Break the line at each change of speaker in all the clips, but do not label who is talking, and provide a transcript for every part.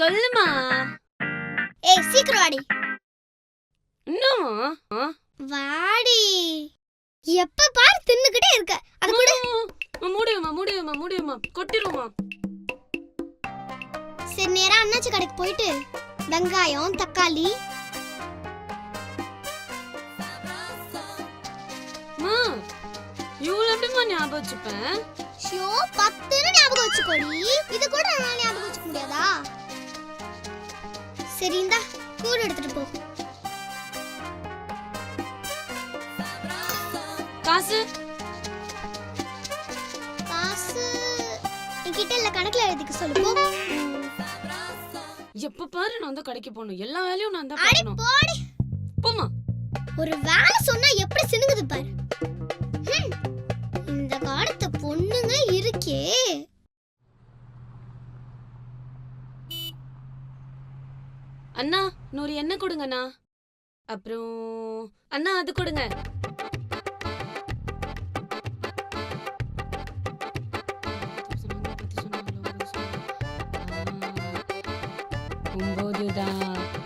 சொல்லுமா.
ஏய் சீக்கிரம் வாடி.
என்னம்மா? ஆ?
வாடி. எப்ப பாரு தின்னுக்கிட்டே இருக்க. அது கூட.
முடியுமா முடியுமா முடியுமா கொட்டிடுமா
சரி நேரா அண்ணாச்சி கடைக்கு போயிட்டு வெங்காயம் தக்காளி.
அம்மா இவ்வளவு எப்படிமா ஞாபகம் வச்சுப்பேன்
ஷோ பத்துன்னு ஞாபகம் வச்சுக்கோடி. இது கூட நான் ஞாபகம் சரி இந்தா கூட எடுத்துட்டு போ.
காசு?
காசு என்கிட்ட இல்ல கணக்குல எழுதிக்க சொல்லு போ.
எப்ப பாரு நான் தான் கடைக்கு போகணும். எல்லா வேலையும் நான் தான்
போடி.
போமா
ஒரு வேலை சொன்னா எப்படி சினுங்குது பாரு.
அண்ணா நூறு எண்ணெய் கொடுங்கண்ணா. அப்புறம் அண்ணா அது கொடுங்க.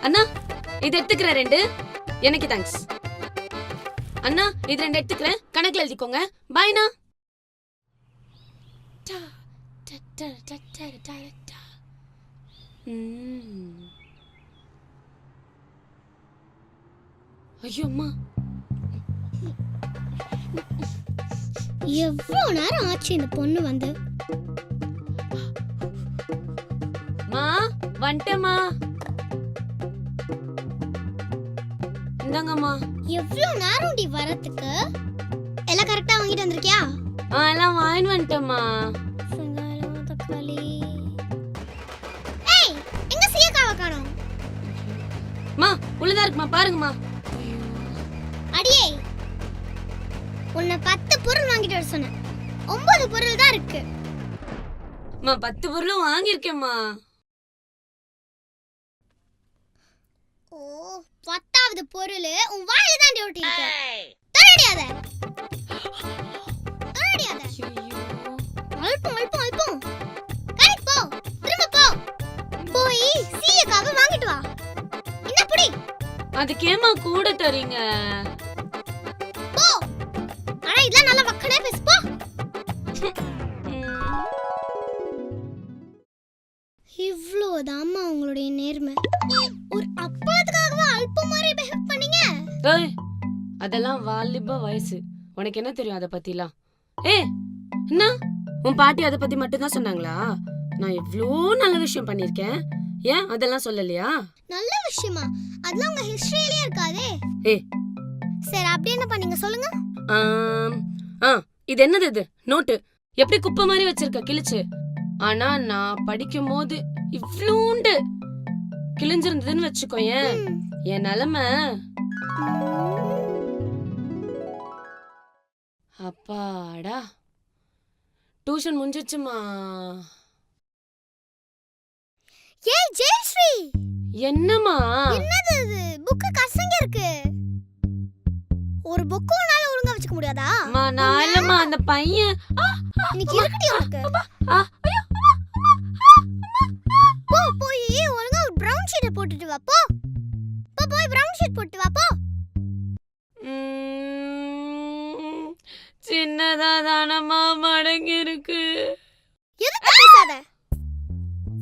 அண்ணா இது எடுத்துக்கிறேன் ரெண்டு. எனக்கு தேங்க்ஸ் அண்ணா இது ரெண்டு எடுத்துக்கிறேன். கணக்குல எழுதிக்கோங்க. பாய்ண்ணா ம். ஐயோ அம்மா
எவ்வளவு நேரம் ஆச்சு இந்த பொண்ணு வந்து?
மா வந்துட்டேம்மா. இந்தாங்கம்மா.
எவ்வளவு நேரம் டி வரதுக்கு எல்லாம் கரெக்டா வாங்கிட்டு வந்திருக்கியா?
ஆ எல்லாம் வாங்கிட்டு வந்துட்டேம்மா.
வெங்காயம் தக்காளி. ஏய் எங்க சீக்காவை காணோம்?
மா உள்ளதா இருக்குமா? பாருங்கம்மா.
உன்னை பத்து பொருள் வாங்கிட்டு வர சொன்னேன். ஒன்பது பொருள் தான் இருக்கு.
அம்மா பத்து பொருளும் வாங்கியிருக்கேம்மா.
ஓ பத்தாவது பொருள் உன் வாயில தான் தொடடியாத தொடடியாத
ஐயோ.
அல்பம் அல்பம் அல்பம் போ. திரும்ப போ. போய் சீயக்காவை வாங்கிட்டு வா. என்ன புடி?
அதுக்கேம்மா கூட தரீங்க.
இதெல்லாம் நல்லா வக்கனே பேசு போ.
ம்.
இவ்வளோதாம்மா உங்களுடைய நேர்மை. ஒரு அப்பளத்துக்காகவே அல்பம் மாதிரி பிஹேவ் பண்ணீங்க?
ஏய் அதெல்லாம் வாலிப வயசு. உனக்கு என்ன தெரியும் அதை பத்திலாம்? ஏ என்ன? உன் பாட்டி அதை பத்தி மட்டும் தான் சொன்னாங்களா? நான் எவ்வளோ நல்ல விஷயம் பண்ணிருக்கேன் ஏன் அதெல்லாம் சொல்லலையா?
நல்ல விஷயமா? அதெல்லாம் உங்க ஹிஸ்டரியிலே இருக்காதே.
ஏய்.
சரி அப்படி என்ன பண்ணீங்க? சொல்லுங்க.
ஆ இது என்னது இது? நோட்டு. எப்படி குப்பை மாதிரி வச்சிருக்க கிழிச்சு? ஆனா நான் படிக்கும் போது இவ்வளோண்டு கிழிஞ்சிருந்ததுன்னு வச்சுக்கோயேன்
ம்.
என் நிலைமை. அப்பாடா. டியூஷன் முடிஞ்சிச்சுமா
ஏய் ஜெயஸ்ரீ!
என்னம்மா?
என்னது இது? புக்கு கசங்க இருக்கு. ஒரு புக்கு உன்னால
இல்லம்மா அந்த பையன். ஆ,
இன்னைக்கு இருக்கடி உனக்கு?
ஆ, ஐயோ,
போ போய் ஒழுங்கா ஒரு பிரவுன் ஷீட்டை போட்டுட்டு வா போ. போ போய் பிரவுன் ஷீட் போட்டு வா போ.
சின்னதா தானம்மா மடங்கி இருக்கு.
எதுக்கு பேசாத?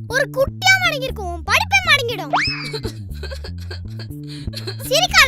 ஒரு குட்டியா மடங்கி இருக்கும் படிப்பே மடங்கிடும். சிரிக்காத.